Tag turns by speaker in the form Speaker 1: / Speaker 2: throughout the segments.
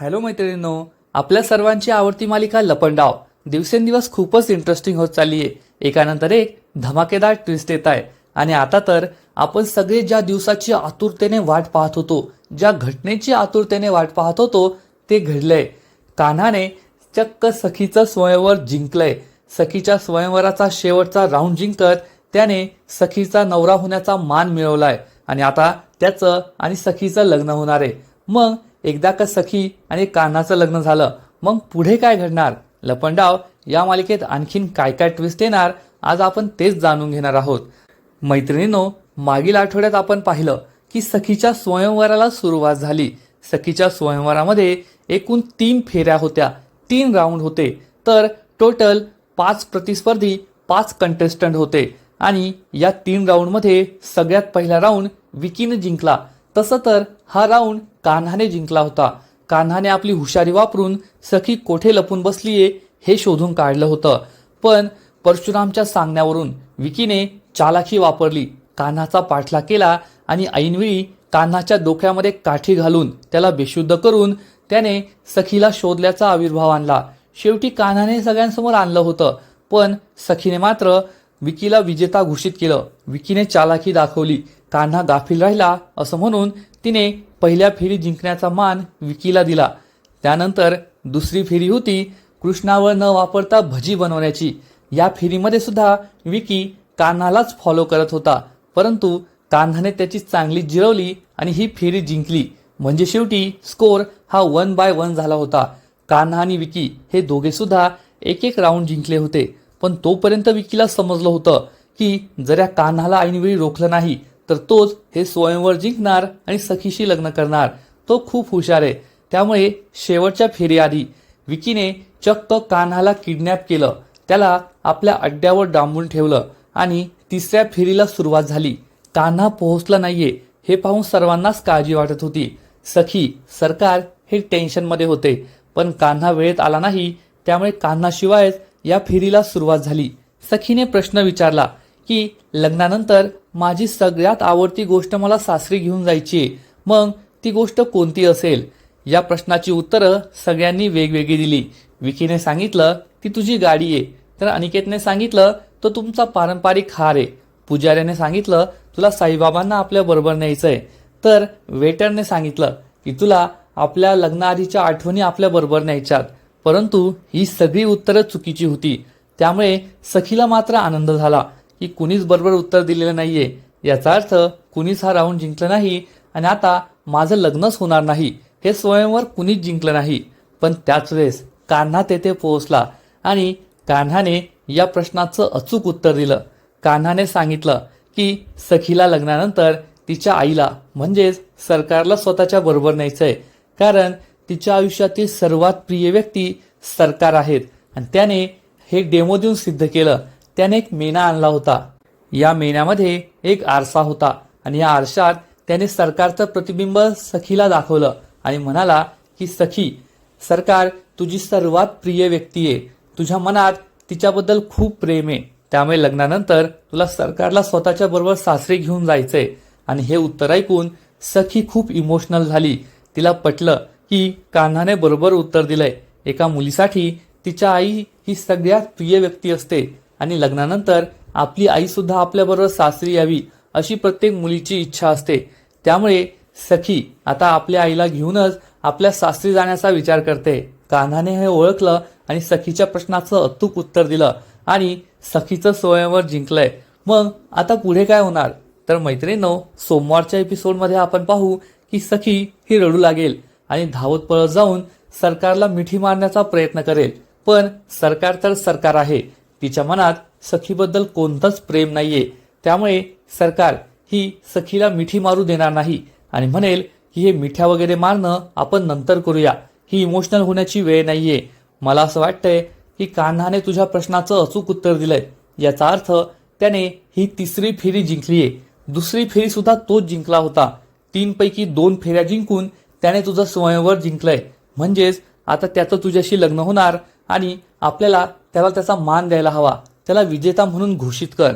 Speaker 1: Hello मैत्रिणींनो आपल्या सर्वांची आवडती मालिका लपंडाव. दिवसेंदिवस खूपच इंटरेस्टिंग होत चालली आहे एकानंतर एक धमाकेदार ट्विस्ट येत आहे. आणि आता तर आपण सगळे ज्या दिवसाची आतुरतेने वाट पाहत होतो ज्या घटनेची आतुरतेने वाट पाहत होतो ते घडलंय. कान्हाने चक्क सखीचं स्वयंवर जिंकलंय. सखीच्या स्वयंवराचा शेवटचा राऊंड जिंकत त्याने सखीचा नवरा होण्याचा मान मिळवलाय. आणि आता त्याचं आणि सखीचं लग्न होणार आहे. मग एकदा का सखी आणि कान्हाचं लग्न झालं मग पुढे काय घडणार? लपंडाव या मालिकेत आणखीन काय काय ट्विस्ट येणार? आज आपण तेच जाणून घेणार आहोत. मैत्रिणींनो मागील आठवड्यात आपण पाहिलं की सखीच्या स्वयंवराला सुरुवात झाली. सखीच्या स्वयंवरामध्ये एकूण तीन फेऱ्या होत्या तीन राऊंड होते. तर टोटल पाच प्रतिस्पर्धी पाच कंटेस्टंट होते. आणि या तीन राऊंडमध्ये सगळ्यात पहिला राऊंड विकीनं जिंकला. तसं तर हा राऊंड कान्हाने जिंकला होता. कान्हाने आपली हुशारी वापरून सखी कोठे लपून बसलीये हे शोधून काढलं होतं. पण परशुरामच्या सांगण्यावरून विकीने चालाखी वापरली. कान्हाचा पाठलाग केला आणि ऐनवेळी कान्हाच्या डोक्यामध्ये काठी घालून त्याला बेशुद्ध करून त्याने सखीला शोधल्याचा आविर्भाव आणला. शेवटी कान्हाने सगळ्यांसमोर आणलं होतं पण सखीने मात्र विकीला विजेता घोषित केलं. विकीने चालाखी दाखवली. कान्हा गाफील राहिला असं म्हणून तिने पहिल्या फेरी जिंकण्याचा मान विकीला दिला. त्यानंतर दुसरी फेरी होती कृष्णावर न वापरता भजी बनवण्याची. या फेरीमध्ये सुद्धा विकी कान्हालाच फॉलो करत होता. परंतु कान्हाने त्याची चांगली जिरवली आणि ही फेरी जिंकली. म्हणजे शेवटी स्कोर हा वन बाय वन झाला होता. कान्हा आणि विकी हे दोघे सुद्धा एक एक राऊंड जिंकले होते. पण तोपर्यंत विकीला समजलं होतं की जर या कान्हाला ऐनवेळी रोखलं नाही तर तोच हे स्वयंवर जिंकणार आणि सखीशी लग्न करणार. तो खूप हुशार आहे. त्यामुळे शेवटच्या फेरीआधी विकीने चक्क कान्हाला किडनॅप केलं. त्याला आपल्या अड्ड्यावर डांबून ठेवलं आणि तिसऱ्या फेरीला सुरुवात झाली. कान्हा पोहोचला नाहीये हे पाहून सर्वांनाच काळजी वाटत होती. सखी सरकार हे टेन्शनमध्ये होते पण कान्हा वेळेत आला नाही त्यामुळे कान्हाशिवायच या फेरीला सुरुवात झाली. सखीने प्रश्न विचारला की लग्नानंतर माझी सगळ्यात आवडती गोष्ट मला सासरी घेऊन जायची आहे. मग ती गोष्ट कोणती असेल? या प्रश्नाची उत्तरं सगळ्यांनी वेगवेगळी दिली. विकीने सांगितलं ती तुझी गाडी आहे. तर अनिकेतने सांगितलं तो तुमचा पारंपरिक हार आहे. पुजाऱ्याने सांगितलं तुला साईबाबांना आपल्या बरोबर आहे. तर वेटरने सांगितलं की तुला आपल्या लग्नाआधीच्या आठवणी आपल्या बरोबर न्यायच्यात. परंतु ही सगळी उत्तरं चुकीची होती. त्यामुळे सखीला मात्र आनंद झाला. की कुणीच बरोबर उत्तर दिलेलं नाही आहे याचा अर्थ कुणीच हा राऊंड जिंकलं नाही आणि आता माझं लग्नच होणार नाही. हे स्वयंवर कुणीच जिंकलं नाही. पण त्याच वेळेस कान्हा तेथे पोहोचला आणि कान्हाने या प्रश्नाचं अचूक उत्तर दिलं. कान्हाने सांगितलं की सखीला लग्नानंतर तिच्या आईला म्हणजेच सरकारला स्वतःच्या बरोबर न्यायचं आहे कारण तिच्या आयुष्यातील सर्वात प्रिय व्यक्ती सरकार आहेत. आणि त्याने हे डेमो देऊन सिद्ध केलं. त्याने एक मेणा आणला होता. या मेण्यामध्ये एक आरसा होता आणि या आरशात त्याने सरकारचं प्रतिबिंब सखीला दाखवलं आणि म्हणाला की सखी सरकार तुझी सर्वात प्रिय व्यक्ती आहे. तुझ्या मनात तिच्याबद्दल खूप प्रेम आहे. त्यामुळे लग्नानंतर तुला सरकारला स्वतःच्या बरोबर सासरी घेऊन जायचंय. आणि हे उत्तर ऐकून सखी खूप इमोशनल झाली. तिला पटलं की कान्हाने बरोबर उत्तर दिलंय. एका मुलीसाठी तिच्या आई ही सगळ्यात प्रिय व्यक्ती असते. आणि लग्नानंतर आपली आई सुद्धा आपल्याबरोबर सासरी यावी अशी प्रत्येक मुलीची इच्छा असते. त्यामुळे सखी आता आपल्या आईला घेऊनच आपल्या सासरी जाण्याचा विचार करते. कान्हाने हे ओळखलं आणि सखीच्या प्रश्नाचं अचूक उत्तर दिलं आणि सखीचं स्वयंवर जिंकलंय. मग आता पुढे काय होणार? तर मैत्रिणींनो सोमवारच्या एपिसोडमध्ये आपण पाहू की सखी ही रडू लागेल आणि धावत पळत जाऊन सरकारला मिठी मारण्याचा प्रयत्न करेल. पण सरकार तर सरकार आहे. तिच्या मनात सखीबद्दल कोणतंच प्रेम नाहीये. त्यामुळे सरकार ही सखीला मिठी मारू देणार नाही आणि म्हणेल की हे मिठ्या वगैरे मारणं आपण नंतर करूया. ही इमोशनल होण्याची वेळ नाहीये. मला असं वाटतंय की कान्हाने तुझ्या प्रश्नाचं अचूक उत्तर दिलंय. याचा अर्थ त्याने ही तिसरी फेरी जिंकलीये. दुसरी फेरी सुद्धा तोच जिंकला होता. तीन पैकी दोन फेऱ्या जिंकून त्याने तुझं स्वयंवर जिंकलंय. म्हणजेच आता त्याचं तुझ्याशी लग्न होणार आणि आपल्याला त्याला त्याचा मान द्यायला हवा. त्याला विजेता म्हणून घोषित कर.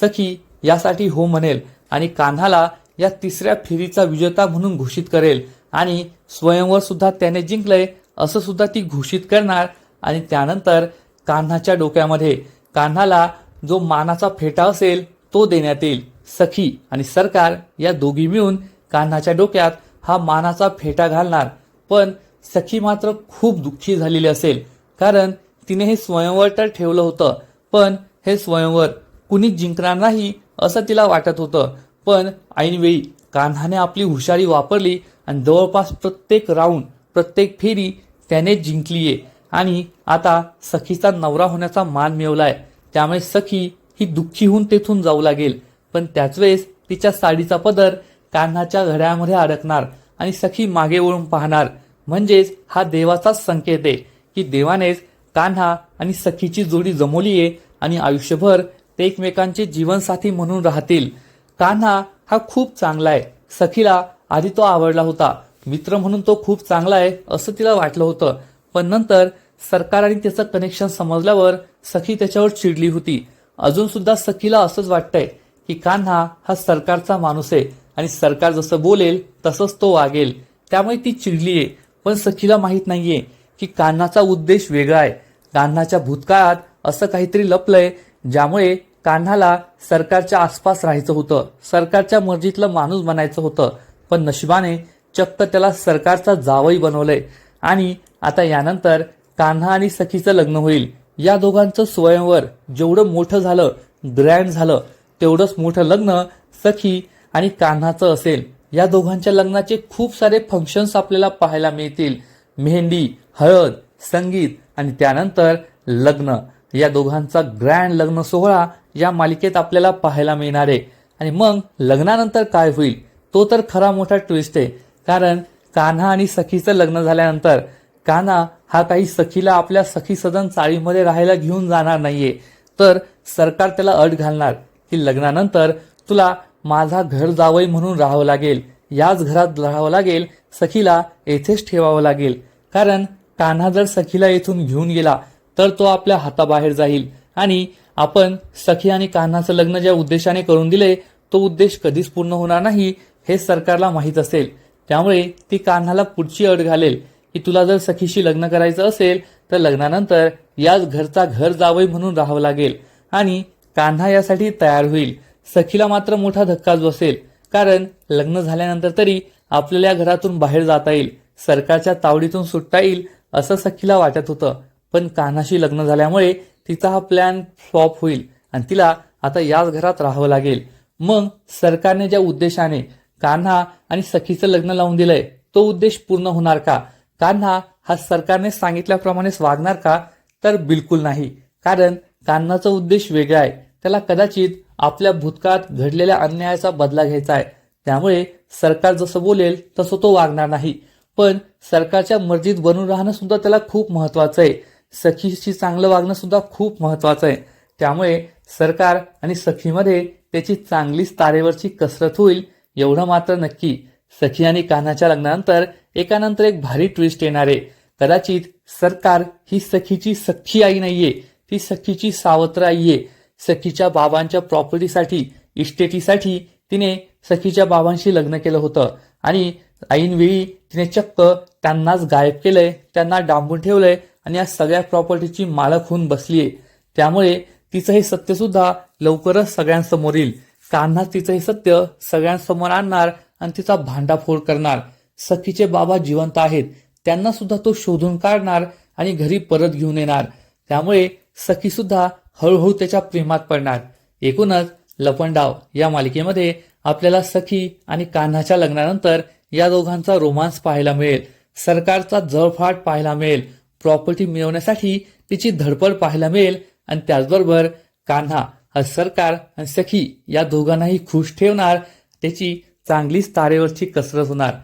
Speaker 1: सखी यासाठी हो म्हणेल आणि कान्हाला या तिसऱ्या फेरीचा विजेता म्हणून घोषित करेल आणि स्वयंवर सुद्धा त्याने जिंकलंय असं सुद्धा ती घोषित करणार आणि त्यानंतर कान्हाच्या डोक्यामध्ये कान्हाला जो मानाचा फेटा असेल तो देण्यात येईल. सखी आणि सरकार या दोघी मिळून कान्हाच्या डोक्यात हा मानाचा फेटा घालणार. पण सखी मात्र खूप दुःखी झालेली असेल. कारण तिने हे स्वयंवर तर ठेवलं होतं पण हे स्वयंवर कुणीच जिंकणार नाही असं तिला वाटत होतं. पण ऐनवेळी कान्हाने आपली हुशारी वापरली आणि जवळपास प्रत्येक राऊंड प्रत्येक फेरी त्याने जिंकलीये. आणि आता सखीचा नवरा होण्याचा मान मिळवलाय. त्यामुळे सखी ही दुःखी होऊन तेथून जाऊ लागेल. पण त्याच वेळेस तिच्या साडीचा पदर कान्हाच्या घड्यामध्ये अडकणार आणि सखी मागे वळून पाहणार. म्हणजेच हा देवाचाच संकेत आहे. की देवानेच कान्हा आणि सखीची जोडी जमवली आहे आणि आयुष्यभर ते एकमेकांचे जीवनसाथी म्हणून राहतील. कान्हा हा खूप चांगला आहे. सखीला आधी तो आवडला होता. मित्र म्हणून तो खूप चांगला आहे असं तिला वाटलं होतं. पण नंतर सरकार आणि त्याचं कनेक्शन समजल्यावर सखी त्याच्यावर चिडली होती. अजून सुद्धा सखीला असंच वाटतंय की कान्हा हा सरकारचा माणूस आहे आणि सरकार जसं बोलेल तसंच तो वागेल. त्यामुळे ती चिडलीये पण सखीला माहीत नाहीये की कान्हाचा उद्देश वेगळा आहे. कान्हाच्या भूतकाळात असं काहीतरी लपलंय ज्यामुळे कान्हाला सरकारच्या आसपास राहायचं होतं. सरकारच्या मर्जीतलं माणूस बनायचं होतं पण नशिबाने चक्क त्याला सरकारचा जावई बनवलंय. आणि आता यानंतर कान्हा आणि सखीचं लग्न होईल. या दोघांचं स्वयंवर जेवढं मोठं झालं ग्रँड झालं तेवढंच मोठं लग्न सखी आणि कान्हाचं असेल. या दोघांच्या लग्नाचे खूप सारे फंक्शन्स आपल्याला पाहायला मिळतील. मेहंदी हळद संगीत आणि त्यानंतर लग्न. या दोघांचा ग्रँड लग्न सोहळा या मालिकेत आपल्याला पाहायला मिळणार. आहे आणि मग लग्नानंतर काय होईल तो तर खरा मोठा ट्विस्ट आहे. कारण कान्हा आणि सखीचं लग्न झाल्यानंतर कान्हा हा काही सखीला आपल्या सखी सदन चाळीमध्ये राहायला घेऊन जाणार नाहीये. तर सरकार त्याला अट घालणार की लग्नानंतर तुला माझा घर जावई म्हणून राहावं लागेल. याच घरात राहावं लागेल सखीला येथेच ठेवावं लागेल. कारण कान्हा जर सखीला येथून घेऊन गेला तर तो आपल्या हाताबाहेर जाईल. आणि आपण सखी आणि कान्हाचं लग्न ज्या उद्देशाने करून दिले तो उद्देश कधीच पूर्ण होणार नाही हे सरकारला माहीत असेल. त्यामुळे ती कान्हाला पुढची अट घालेल की तुला जर सखीशी लग्न करायचं असेल तर लग्नानंतर याच घरचा घर जावई म्हणून राहावं लागेल. आणि कान्हा यासाठी तयार होईल. सखीला मात्र मोठा धक्काच बसेल कारण लग्न झाल्यानंतर तरी आपल्याला घरातून बाहेर जाता येईल. सरकारच्या तावडीतून सुटता येईल असं सखीला वाटत होतं. पण कान्हाशी लग्न झाल्यामुळे तिचा हा प्लॅन फ्लॉप होईल आणि तिला आता याच घरात राहावं लागेल. मग सरकारने ज्या उद्देशाने कान्हा आणि सखीचं लग्न लावून दिलंय तो उद्देश पूर्ण होणार का? कान्हा हा सरकारने सांगितल्याप्रमाणेच वागणार का? तर बिलकुल नाही. कारण कान्हाचा उद्देश वेगळा आहे. त्याला कदाचित आपल्या भूतकाळात घडलेल्या अन्यायाचा बदला घ्यायचा आहे. त्यामुळे सरकार जसं बोलेल तसं तो वागणार नाही. पण सरकारच्या मर्जीत बनून राहणं सुद्धा त्याला खूप महत्वाचं आहे. सखीशी चांगलं वागणं सुद्धा खूप महत्वाचं आहे. त्यामुळे सरकार आणि सखीमध्ये त्याची चांगलीच तारेवरची कसरत होईल एवढं मात्र नक्की. सखी आणि कान्हाच्या लग्नानंतर एकानंतर एक भारी ट्विस्ट येणार आहे. कदाचित सरकार ही सखीची सख्खी आई नाहीये ती सखीची सावत्र आई आहे. सखीच्या बाबांच्या प्रॉपर्टीसाठी इस्टेटीसाठी तिने सखीच्या बाबांशी लग्न केलं होतं. आणि ऐनवेळी तिने चक्क त्यांनाच गायब केलंय त्यांना डांबून ठेवलंय आणि या सगळ्या प्रॉपर्टीची मालक होऊन बसलीये. त्यामुळे तिचं हे सत्य सुद्धा लवकरच सगळ्यांसमोर येईल. कान्हा तिचं हे सत्य सगळ्यांसमोर आणणार आणि तिचा भांडाफोड करणार. सखीचे बाबा जिवंत आहेत. त्यांना सुद्धा तो शोधून काढणार आणि घरी परत घेऊन येणार. त्यामुळे सखी सुद्धा हळूहळू त्याच्या प्रेमात पडणार. एकूणच लपंडाव या मालिकेमध्ये आपल्याला सखी आणि कान्हाच्या लग्नानंतर या दोघांचा रोमांस पाहायला मिळेल. सरकारचा जळफाट पाहायला मिळेल. प्रॉपर्टी मिळवण्यासाठी तिची धडपड पाहायला मिळेल. आणि त्याचबरोबर कान्हा हा सरकार आणि सखी या दोघांनाही खुश ठेवणार. त्याची चांगलीच तारेवरची कसरत होणार.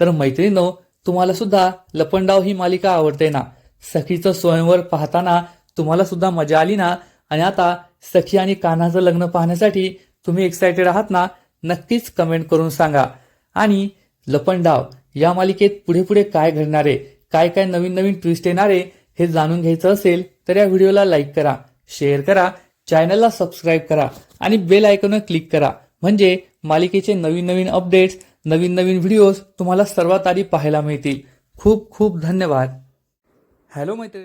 Speaker 1: तर मैत्रिणीनो तुम्हाला सुद्धा लपंडाव ही मालिका आवडते ना? सखीचं स्वयंवर पाहताना तुम्हाला सुद्धा मजा आली ना? आणि आता सखी आणि कान्हाचं लग्न पाहण्यासाठी तुम्ही एक्सायटेड आहात ना? नक्कीच कमेंट करून सांगा. आणि लपंडाव या मालिकेत पुढे पुढे काय घडणार आहे काय काय नवीन नवीन ट्विस्ट येणार आहे हे जाणून घ्यायचं असेल तर या व्हिडिओला लाईक करा शेअर करा चॅनलला सबस्क्राईब करा आणि बेल आयकॉनवर क्लिक करा. म्हणजे मालिकेचे नवीन नवीन अपडेट्स नवीन नवीन व्हिडिओज तुम्हाला सर्वात आधी पाहायला मिळतील. खूप खूप धन्यवाद. हॅलो मैत्री